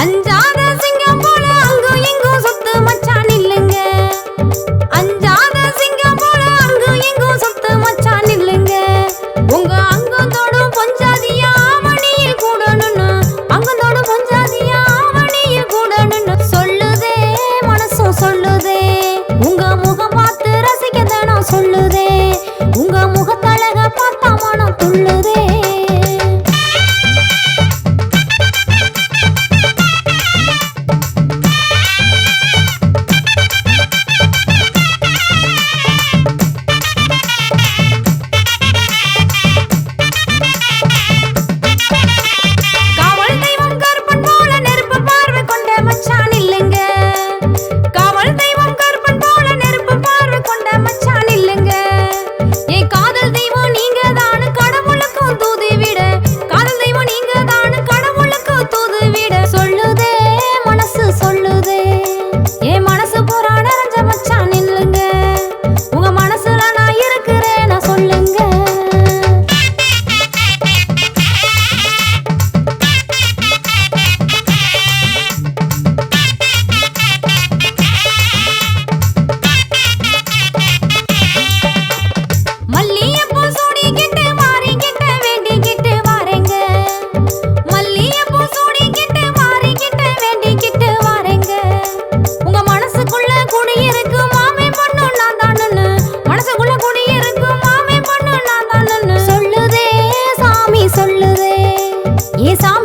அஞ்சாத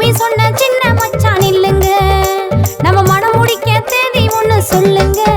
தம்பி சொன்ன சின்ன மச்சான் இல்லைங்க. நம்ம மனம் முடிக்க தேதி ஒன்று சொல்லுங்க.